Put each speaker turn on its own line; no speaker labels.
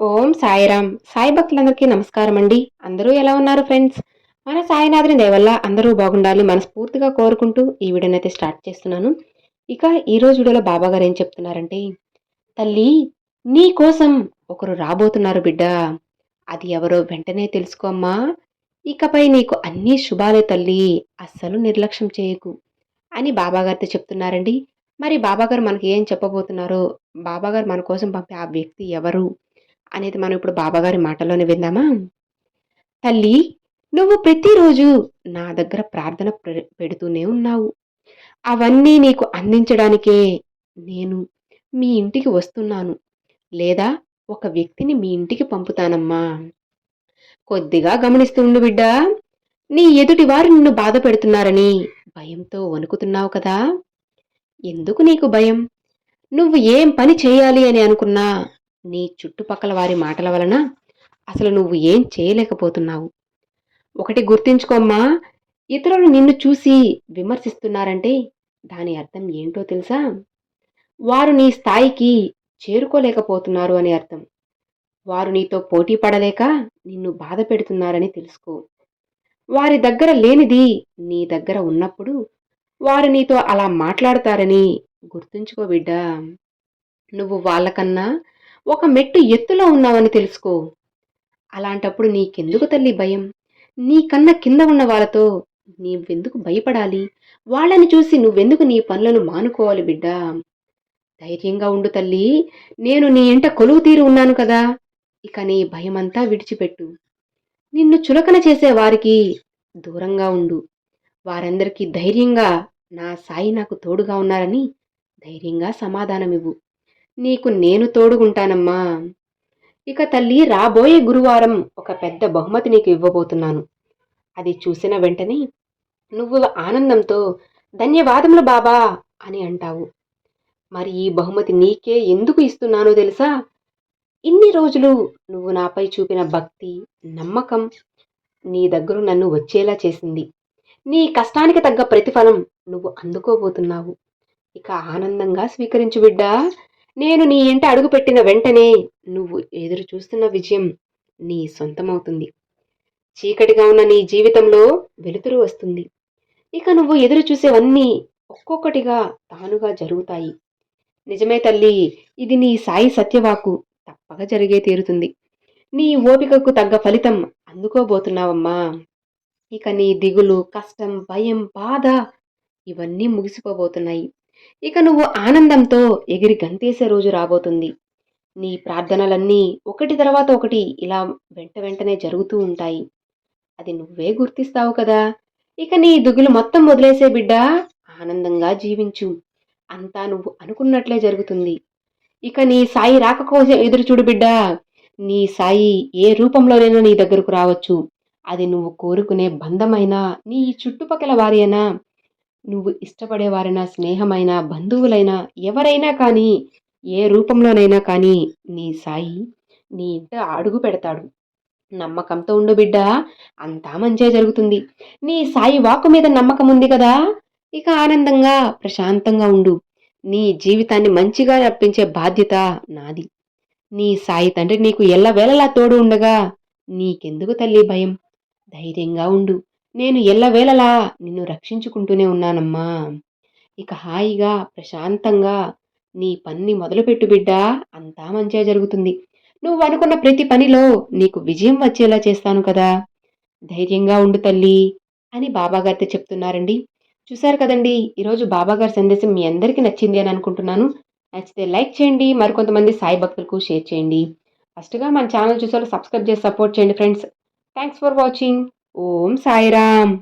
ఓం సాయిరామ్. సాయి భక్తులందరికీ నమస్కారం అండి అందరూ ఎలా ఉన్నారు ఫ్రెండ్స్? మన సాయినాథుని దయవల్ల అందరూ బాగుండాలి మనస్ఫూర్తిగా కోరుకుంటూ ఈ వీడియోని అయితే స్టార్ట్ చేస్తున్నాను. ఇక ఈ వీడియోలో బాబా గారు ఏం చెప్తున్నారంటే తల్లి నీ కోసం ఒకరు రాబోతున్నారు బిడ్డ. అది ఎవరో వెంటనే తెలుసుకోమ్మా ఇకపై నీకు అన్నీ శుభాలే తల్లి. అస్సలు నిర్లక్ష్యం చేయకు. అని బాబాగారితో చెప్తున్నారండి. మరి బాబాగారు మనకి ఏం చెప్పబోతున్నారో బాబాగారు మన కోసం పంపే ఆ వ్యక్తి ఎవరు? అనేది మనం ఇప్పుడు బాబాగారి మాటలోనే విందామా? తల్లి నువ్వు ప్రతిరోజు నా దగ్గర ప్రార్థన పె- పెడుతూనే ఉన్నావు. అవన్నీ నీకు అందించడానికే నేను మీ ఇంటికి వస్తున్నాను. లేదా ఒక వ్యక్తిని మీ ఇంటికి పంపుతానమ్మా. కొద్దిగా గమనిస్తుండు బిడ్డా. నీ ఎదుటి వారు నిన్ను బాధ పెడుతున్నారని భయంతో వణుకుతున్నావు కదా. ఎందుకు నీకు భయం? నువ్వు ఏం పని చేయాలి అని అనుకున్నా నీ చుట్టుపక్కల వారి మాటల వలన అసలు నువ్వు ఏం చేయలేకపోతున్నావు. ఒకటి గుర్తించుకోమ్మా ఇతరులు నిన్ను చూసి విమర్శిస్తున్నారంటే దాని అర్థం ఏంటో తెలుసా? వారు నీ స్థాయికి చేరుకోలేకపోతున్నారు అని అర్థం. వారు నీతో పోటీ పడలేక నిన్ను బాధ పెడుతున్నారని తెలుసుకో. వారి దగ్గర లేనిది నీ దగ్గర ఉన్నప్పుడు వారు నీతో అలా మాట్లాడతారని గుర్తుంచుకో బిడ్డా. నువ్వు వాళ్ళకన్నా ఒక మెట్టు ఎత్తులో ఉన్నావని తెలుసుకో. అలాంటప్పుడు నీకెందుకు తల్లి భయం? నీకన్నా కింద ఉన్న వాళ్ళతో నీవెందుకు భయపడాలి? వాళ్ళని చూసి నువ్వెందుకు నీ పనులను మానుకోవాలి బిడ్డా? ధైర్యంగా ఉండు తల్లి. నేను నీ ఇంట కొలువు తీరు ఉన్నాను కదా. ఇక నీ భయమంతా విడిచిపెట్టు. నిన్ను చులకన చేసే వారికి దూరంగా ఉండు. వారందరికీ ధైర్యంగా నా సాయి నాకు తోడుగా ఉన్నారని ధైర్యంగా సమాధానమివ్వు. నీకు నేను తోడుగుంటానమ్మా. ఇక తల్లి రాబోయే గురువారం ఒక పెద్ద బహుమతి నీకు ఇవ్వబోతున్నాను. అది చూసిన వెంటనే నువ్వు ఆనందంతో ధన్యవాదములు బాబా అని అంటావు. మరి ఈ బహుమతి నీకే ఎందుకు ఇస్తున్నానో తెలుసా? ఇన్ని రోజులు నువ్వు నాపై చూపిన భక్తి నమ్మకం నీ దగ్గర నన్ను వచ్చేలా చేసింది. నీ కష్టానికి తగ్గ ప్రతిఫలం నువ్వు అందుకోబోతున్నావు. ఇక ఆనందంగా స్వీకరించు బిడ్డా. నేను నీ ఇంట అడుగుపెట్టిన వెంటనే నువ్వు ఎదురు చూస్తున్న విజయం నీ సొంతమవుతుంది. చీకటిగా ఉన్న నీ జీవితంలో వెలుతురు వస్తుంది. ఇక నువ్వు ఎదురు చూసేవన్నీ ఒక్కొక్కటిగా తానుగా జరుగుతాయి. నిజమే తల్లి ఇది నీ సాయి సత్యవాకు తప్పక జరిగే తీరుతుంది. నీ ఓపికకు తగ్గ ఫలితం అందుకోబోతున్నావమ్మా. ఇక నీ దిగులు కష్టం భయం బాధ ఇవన్నీ ముగిసిపోబోతున్నాయి. ఇక నువ్వు ఆనందంతో ఎగిరి గంతేసే రోజు రాబోతుంది. నీ ప్రార్థనలన్నీ ఒకటి తర్వాత ఒకటి ఇలా వెంట వెంటనే జరుగుతూ ఉంటాయి. అది నువ్వే గుర్తిస్తావు కదా. ఇక నీ దుగులు మొత్తం వదిలేసే బిడ్డ ఆనందంగా జీవించు. అంతా నువ్వు అనుకున్నట్లే జరుగుతుంది. ఇక నీ సాయి రాక కోసం ఎదురు చూడు బిడ్డ. నీ సాయి ఏ రూపంలోనైనా నీ దగ్గరకు రావచ్చు. అది నువ్వు కోరుకునే బంధమైనా నీ చుట్టుపక్కల వారి అయినా నువ్వు ఇష్టపడేవారైనా స్నేహమైనా బంధువులైనా ఎవరైనా కానీ ఏ రూపంలోనైనా కానీ నీ సాయి నీ ఇంట అడుగు పెడతాడు. నమ్మకంతో ఉండు బిడ్డ అంతా మంచే జరుగుతుంది. నీ సాయి వాకు మీద నమ్మకం ఉంది కదా? ఇక ఆనందంగా ప్రశాంతంగా ఉండు. నీ జీవితాన్ని మంచిగా నప్పించే బాధ్యత నాది. నీ సాయి తండ్రి నీకు ఎల్లవేళలా తోడు ఉండగా నీకెందుకు తల్లి భయం? ధైర్యంగా ఉండు. నేను ఎల్లవేళలా నిన్ను రక్షించుకుంటూనే ఉన్నానమ్మా. ఇక హాయిగా ప్రశాంతంగా నీ పని మొదలుపెట్టు బిడ్డా అంతా మంచిగా జరుగుతుంది. నువ్వు అనుకున్న ప్రతి పనిలో నీకు విజయం వచ్చేలా చేస్తాను కదా. ధైర్యంగా ఉండు తల్లి అని బాబాగారితో చెప్తున్నారండి. చూశారు కదండి ఈరోజు బాబాగారి సందేశం మీ అందరికీ నచ్చింది అని అనుకుంటున్నాను. నచ్చితే లైక్ చేయండి మరికొంతమంది సాయి భక్తులకు షేర్ చేయండి. ఫస్ట్గా మన ఛానల్ చూసే సబ్స్క్రైబ్ చేసి సపోర్ట్ చేయండి friends. Thanks for watching. Om Sairam